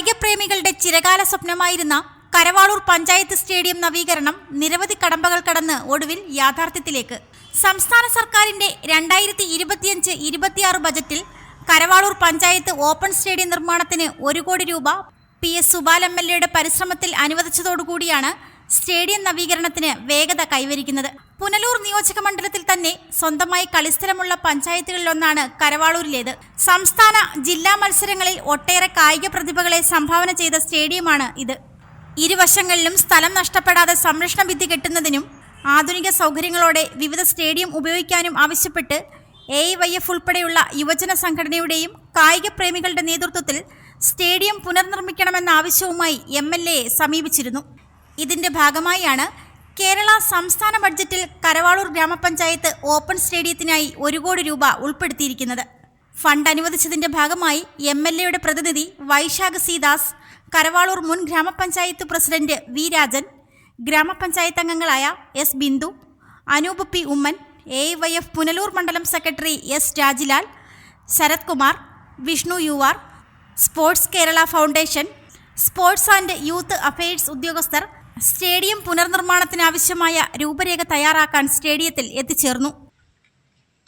കായിക പ്രേമികളുടെ ചിരകാല സ്വപ്നമായിരുന്ന കരവാളൂർ പഞ്ചായത്ത് സ്റ്റേഡിയം നവീകരണം നിരവധി കടമ്പകൾ കടന്ന് ഒടുവിൽ യാഥാർത്ഥ്യത്തിലേക്ക്. സംസ്ഥാന സർക്കാരിന്റെ രണ്ടായിരത്തി ഇരുപത്തിയഞ്ച് ഇരുപത്തിയാറ് ബജറ്റിൽ കരവാളൂർ പഞ്ചായത്ത് ഓപ്പൺ സ്റ്റേഡിയം നിർമ്മാണത്തിന് ഒരു കോടി രൂപ P S Supal M L എയുടെ പരിശ്രമത്തിൽ അനുവദിച്ചതോടുകൂടിയാണ് സ്റ്റേഡിയം നവീകരണത്തിന് വേഗത കൈവരിക്കുന്നത്. പുനലൂർ നിയോജക മണ്ഡലത്തിൽ തന്നെ സ്വന്തമായി കളിസ്ഥലമുള്ള പഞ്ചായത്തുകളിലൊന്നാണ് കരവാളൂരിലേത്. സംസ്ഥാന ജില്ലാ മത്സരങ്ങളിൽ ഒട്ടേറെ കായിക പ്രതിഭകളെ സംഭാവന ചെയ്ത സ്റ്റേഡിയമാണ് ഇത്. ഇരുവശങ്ങളിലും സ്ഥലം നഷ്ടപ്പെടാതെ സംരക്ഷണ ഭിത്തി കെട്ടുന്നതിനും ആധുനിക സൗകര്യങ്ങളോടെ വിവിധ സ്റ്റേഡിയം ഉപയോഗിക്കാനും ആവശ്യപ്പെട്ട് എ വൈ എഫ് ഉൾപ്പെടെയുള്ള യുവജന സംഘടനയുടെയും കായിക പ്രേമികളുടെ നേതൃത്വത്തിൽ സ്റ്റേഡിയം പുനർനിർമ്മിക്കണമെന്ന ആവശ്യവുമായി എം എൽ എയെ സമീപിച്ചിരുന്നു. ഇതിന്റെ ഭാഗമായാണ് കേരള സംസ്ഥാന ബഡ്ജറ്റിൽ കരവാളൂർ ഗ്രാമപഞ്ചായത്ത് ഓപ്പൺ സ്റ്റേഡിയത്തിനായി ഒരു കോടി രൂപ ഉൾപ്പെടുത്തിയിരിക്കുന്നത്. ഫണ്ട് അനുവദിച്ചതിന്റെ ഭാഗമായി എം എൽ എയുടെ പ്രതിനിധി വൈശാഖ് സി ദാസ് കരവാളൂർ മുൻ ഗ്രാമപഞ്ചായത്ത് പ്രസിഡന്റ് വി രാജൻ ഗ്രാമപഞ്ചായത്ത് അംഗങ്ങളായ S Bindu Anoop P Oommen A Y F Punalur മണ്ഡലം secretary S Rajilal Sarath Kumar Vishnu U R sports Kerala foundation sports and youth affairs ഉദ്യോഗസ്ഥർ സ്റ്റേഡിയം പുനർനിർമ്മാണത്തിനാവശ്യമായ രൂപരേഖ തയ്യാറാക്കാൻ സ്റ്റേഡിയത്തിൽ എത്തിച്ചേർന്നു.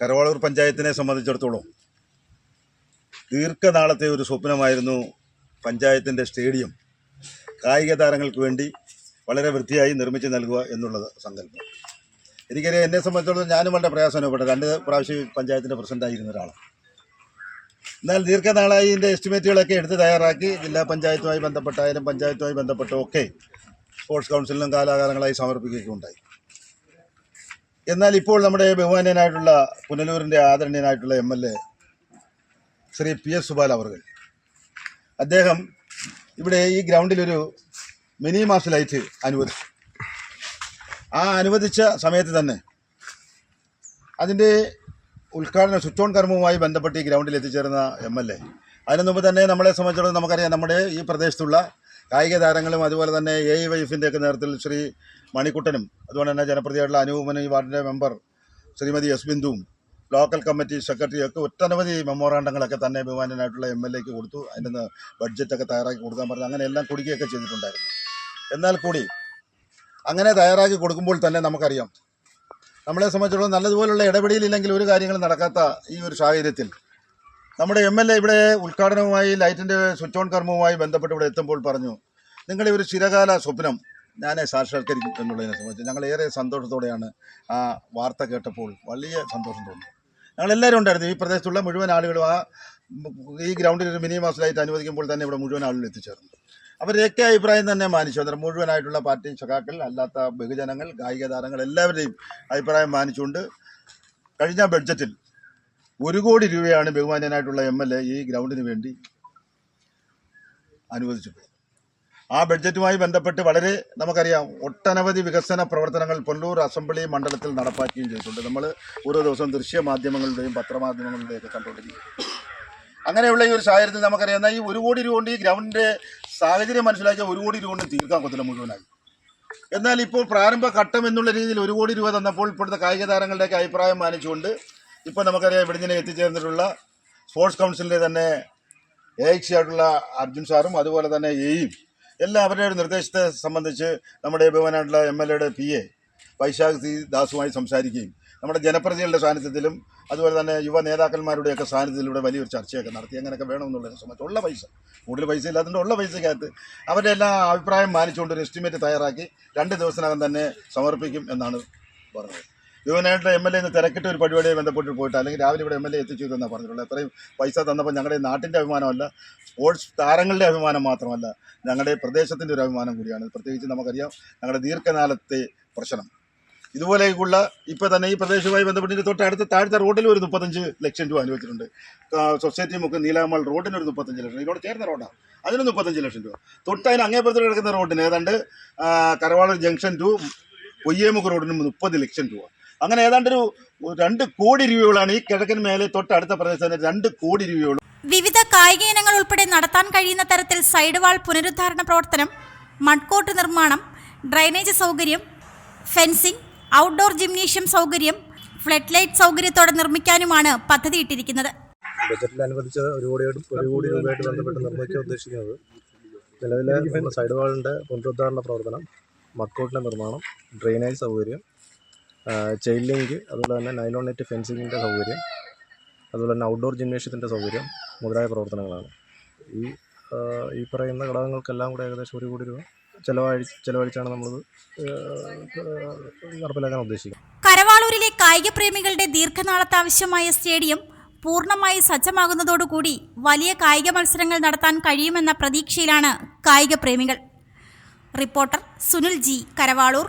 കരവാളൂർ പഞ്ചായത്തിനെ സംബന്ധിച്ചിടത്തോളം ദീർഘനാളത്തെ ഒരു സ്വപ്നമായിരുന്നു പഞ്ചായത്തിന്റെ സ്റ്റേഡിയം. കായിക താരങ്ങൾക്ക് വേണ്ടി വളരെ വൃത്തിയായി നിർമ്മിച്ച് നൽകുക എന്നുള്ളത് സങ്കല്പം. എനിക്കറിയാം എന്നെ സംബന്ധിച്ചിടത്തോളം ഞാനും വളരെ പ്രയാസം അനുഭവപ്പെട്ടു രണ്ട് പ്രാവശ്യം പഞ്ചായത്തിന്റെ പ്രസിഡന്റായിരുന്ന ഒരാളാണ്. എന്നാൽ ദീർഘനാളായി ഇതിന്റെ എസ്റ്റിമേറ്റുകളൊക്കെ എടുത്ത് തയ്യാറാക്കി ജില്ലാ പഞ്ചായത്തുമായി ബന്ധപ്പെട്ടായാലും പഞ്ചായത്തുമായി ബന്ധപ്പെട്ടും ഒക്കെ സ്പോർട്സ് കൗൺസിലിനും കാലാകാലങ്ങളായി സമർപ്പിക്കുകയുണ്ടായി. എന്നാൽ ഇപ്പോൾ നമ്മുടെ ബഹുമാന്യനായിട്ടുള്ള പുനലൂരിന്റെ ആദരണീയനായിട്ടുള്ള M L A Shri P S Supal അവർ അദ്ദേഹം ഇവിടെ ഈ ഗ്രൗണ്ടിലൊരു മിനി മാസ് ലൈറ്റ് അനുവദിച്ചു. ആ അനുവദിച്ച സമയത്ത് തന്നെ അതിന്റെ ഉദ്ഘാടന സ്വിച്ച് ഓൺ കർമ്മവുമായി ബന്ധപ്പെട്ട് ഈ ഗ്രൗണ്ടിൽ എത്തിച്ചേർന്ന എം എൽ എ. അതിനു മുമ്പ് തന്നെ നമ്മളെ സംബന്ധിച്ചിടത്തോളം നമുക്കറിയാം നമ്മുടെ ഈ പ്രദേശത്തുള്ള കായിക താരങ്ങളും അതുപോലെ തന്നെ എ ഐ വൈഫിന്റെ നേതൃത്വത്തിൽ ശ്രീ മണിക്കുട്ടനും അതുപോലെ തന്നെ ജനപ്രതിയായിട്ടുള്ള അനൂപമൻ ഈ വാർഡിന്റെ മെമ്പർ ശ്രീമതി എസ് ബിന്ദുവും ലോക്കൽ കമ്മിറ്റി സെക്രട്ടറിയൊക്കെ ഒട്ടനവധി മെമ്മോറാണ്ടങ്ങളൊക്കെ തന്നെ ബഹുമാനനായിട്ടുള്ള എം എൽ എക്ക് കൊടുത്തു. അതിന്റെ ബഡ്ജറ്റൊക്കെ തയ്യാറാക്കി കൊടുക്കാൻ പറഞ്ഞു. അങ്ങനെ എല്ലാം കൊടുക്കുകയൊക്കെ ചെയ്തിട്ടുണ്ടായിരുന്നു. എന്നാൽ കൂടി അങ്ങനെ തയ്യാറാക്കി കൊടുക്കുമ്പോൾ തന്നെ നമുക്കറിയാം. നമ്മളെ സംബന്ധിച്ചിടത്തോളം നല്ലതുപോലുള്ള ഇടപെടലില്ലെങ്കിൽ ഒരു കാര്യങ്ങളും നടക്കാത്ത ഈ ഒരു സാഹചര്യത്തിൽ നമ്മുടെ എം എൽ എ ഇവിടെ ഉദ്ഘാടനവുമായി ലൈറ്റിന്റെ സ്വിച്ച് ഓൺ കർമ്മവുമായി ബന്ധപ്പെട്ട് ഇവിടെ എത്തുമ്പോൾ പറഞ്ഞു നിങ്ങളുടെ ഒരു ചിരകാല സ്വപ്നം ഞാനെ സാക്ഷാത്കരിക്കും എന്നുള്ളതിനെ സംബന്ധിച്ച് ഞങ്ങൾ ഏറെ സന്തോഷത്തോടെയാണ് ആ വാർത്ത കേട്ടപ്പോൾ വലിയ സന്തോഷം തോന്നി. ഞങ്ങളെല്ലാവരും ഉണ്ടായിരുന്നു. ഈ പ്രദേശത്തുള്ള മുഴുവൻ ആളുകളും ആ ഈ ഗ്രൗണ്ടിൽ ഒരു മിനി ലൈറ്റ് അനുവദിക്കുമ്പോൾ തന്നെ ഇവിടെ മുഴുവൻ ആളുകൾ എത്തിച്ചേർന്നു. അവരുടെയൊക്കെ അഭിപ്രായം തന്നെ മാനിച്ചു അന്നേരം മുഴുവനായിട്ടുള്ള പാർട്ടി സഖാക്കൾ അല്ലാത്ത ബഹുജനങ്ങൾ കായിക താരങ്ങൾ എല്ലാവരുടെയും അഭിപ്രായം മാനിച്ചുകൊണ്ട് കഴിഞ്ഞ ബഡ്ജറ്റിൽ ഒരു കോടി രൂപയാണ് ബഹുമാന്യനായിട്ടുള്ള എം എൽ എ ഈ ഗ്രൗണ്ടിന് വേണ്ടി അനുവദിച്ചിട്ടുള്ളത്. ആ ബഡ്ജറ്റുമായി ബന്ധപ്പെട്ട് വളരെ നമുക്കറിയാം ഒട്ടനവധി വികസന പ്രവർത്തനങ്ങൾ പൊല്ലൂർ അസംബ്ലി മണ്ഡലത്തിൽ നടപ്പാക്കുകയും ചെയ്തിട്ടുണ്ട്. നമ്മൾ ഓരോ ദിവസവും ദൃശ്യ മാധ്യമങ്ങളുടെയും പത്രമാധ്യമങ്ങളുടെയും ഒക്കെ കണ്ടുകൊണ്ടിരിക്കും അങ്ങനെയുള്ള ഈ ഒരു സാഹചര്യത്തിൽ നമുക്കറിയാം ഈ ഒരു കോടി രൂപ കൊണ്ട് ഈ ഗ്രൗണ്ടിന്റെ സാഹചര്യം മനസ്സിലാക്കിയാൽ ഒരു കോടി രൂപ കൊണ്ട് തീർക്കാൻ കൊത്തില്ല മുഴുവനായി. എന്നാൽ ഇപ്പോൾ പ്രാരംഭ ഘട്ടം എന്നുള്ള രീതിയിൽ ഒരു കോടി രൂപ തന്നപ്പോൾ ഇപ്പോഴത്തെ കായിക താരങ്ങളുടെയൊക്കെ അഭിപ്രായം മാനിച്ചുകൊണ്ട് ഇപ്പോൾ നമുക്കറിയാം ഇവിടെ നിന്ന് എത്തിച്ചേർന്നിട്ടുള്ള സ്പോർട്സ് കൗൺസിലിന്റെ തന്നെ എ എക്സി ആയിട്ടുള്ള അർജുൻ സാറും അതുപോലെ തന്നെ എയും എല്ലാം അവരുടെ ഒരു നിർദ്ദേശത്തെ സംബന്ധിച്ച് നമ്മുടെ ബഹുമാനായിട്ടുള്ള എം എൽ എയുടെ പി എ വൈശാഖ് സി ദാസുമായി സംസാരിക്കുകയും നമ്മുടെ ജനപ്രതിനിധികളുടെ സാന്നിധ്യത്തിലും അതുപോലെ തന്നെ യുവ നേതാക്കന്മാരുടെയൊക്കെ സാന്നിധ്യത്തിലൂടെ വലിയൊരു ചർച്ചയൊക്കെ നടത്തി. അങ്ങനെയൊക്കെ വേണമെന്നുള്ളതിനെ സംബന്ധിച്ച് ഉള്ള പൈസ. കൂടുതൽ പൈസ ഇല്ലാത്തതിന്റെ ഉള്ള പൈസക്കകത്ത് അവരുടെ എല്ലാ അഭിപ്രായം മാനിച്ചുകൊണ്ട് ഒരു എസ്റ്റിമേറ്റ് തയ്യാറാക്കി രണ്ട് ദിവസത്തിനകം തന്നെ സമർപ്പിക്കും എന്നാണ് പറഞ്ഞത്. യുവനായിട്ട് എം എൽ എ തിരക്കിട്ട് ഒരു പരിപാടിയെ ബന്ധപ്പെട്ട് പോയിട്ട് അല്ലെങ്കിൽ രാവിലെ ഇവിടെ എം എൽ എ എത്തിച്ചു എന്നാണ് പറഞ്ഞിട്ടുള്ളത്. അത്രയും പൈസ തന്നപ്പോൾ ഞങ്ങളുടെ നാട്ടിന്റെ അഭിമാനമല്ല സ്പോർട്സ് താരങ്ങളുടെ അഭിമാനം മാത്രമല്ല ഞങ്ങളുടെ പ്രദേശത്തിന്റെ ഒരു അഭിമാനം കൂടിയാണ്. പ്രത്യേകിച്ച് നമുക്കറിയാം ഞങ്ങളുടെ ദീർഘകാലത്തെ പ്രശ്നം. ഇതുപോലെയുള്ള ഇപ്പോൾ തന്നെ ഈ പ്രദേശവുമായി ബന്ധപ്പെട്ട് തൊട്ട് അടുത്ത താഴത്തെ റോഡിൽ ഒരു മുപ്പത്തഞ്ച് ലക്ഷം രൂപ അനുവദിച്ചിട്ടുണ്ട്. സൊസൈറ്റി മുക്ക് നീലാമൽ റോഡിന് ഒരു മുപ്പത്തഞ്ച് ലക്ഷം ഇതിനോട് ചേർന്ന റോഡാണ് അതിന് മുപ്പത്തഞ്ച് ലക്ഷം രൂപ. തൊട്ടതിന് അങ്ങേപ്പുറത്തിൽ കിടക്കുന്ന റോഡിന് ഏതാണ്ട് കരവാളൂർ ജംഗ്ഷൻ ടു പൊയ്യേമുക്ക് റോഡിന് മുപ്പത് ലക്ഷം രൂപ. അങ്ങനെ ഏതാണ്ട് ഒരു രണ്ട് കോടി രൂപയോളാണ് ഈ കിഴക്കൻ മേലെ തൊട്ടടുത്ത പ്രദേശത്തിന് രണ്ട് കോടി രൂപയോളം. വിവിധ കായിക ഇനങ്ങൾ ഉൾപ്പെടെ നടത്താൻ കഴിയുന്ന തരത്തിൽ സൈഡ് വാൾ പുനരുദ്ധാരണ പ്രവർത്തനം മൺകോട്ട് നിർമ്മാണം ഡ്രൈനേജ് സൗകര്യം ഫെൻസിംഗ് ഔട്ട്ഡോർ ജിംനേഷ്യം സൗകര്യം ഫ്ലഡ് ലൈറ്റ് സൗകര്യത്തോടെ നിർമ്മിക്കാനുമാണ് പദ്ധതിയിട്ടിരിക്കുന്നത്. ബജറ്റിൽ അനുവദിച്ച ഒരു കോടിയോട് ഒരു കോടി രൂപയായിട്ട് ബന്ധപ്പെട്ട് നിർമ്മിക്കാൻ ഉദ്ദേശിക്കുന്നത് നിലവിലെ സൈഡ് വാളിന്റെ പുനരുദ്ധാരണ പ്രവർത്തനം മക്കോട്ടിന്റെ നിർമ്മാണം ഡ്രെയിനേജ് സൗകര്യം ചെയിൻ ലിങ്ക് അതുപോലെ തന്നെ നൈലോൺ നെറ്റ് ഫെൻസിങ്ങിന്റെ സൗകര്യം അതുപോലെ തന്നെ ഔട്ട്ഡോർ ജിംനേഷ്യത്തിന്റെ സൗകര്യം മുതലായ പ്രവർത്തനങ്ങളാണ്. ഈ ഈ പറയുന്ന ഘടകങ്ങൾക്കെല്ലാം കൂടെ ഏകദേശം ഒരു കോടി രൂപ ചെലവഴി ചെലവഴിച്ചാണ് നമ്മളത് നടപ്പിലാക്കാൻ ഉദ്ദേശിക്കുന്നത്. കരവാളൂരിലെ കായിക പ്രേമികളുടെ ദീർഘനാളത്തെ ആവശ്യമായ സ്റ്റേഡിയം പൂർണമായി സജ്ജമാകുന്നതോടുകൂടി വലിയ കായിക മത്സരങ്ങൾ നടത്താൻ കഴിയുമെന്ന പ്രതീക്ഷയിലാണ് കായിക പ്രേമികൾ. Reporter Sunil G Karavalur.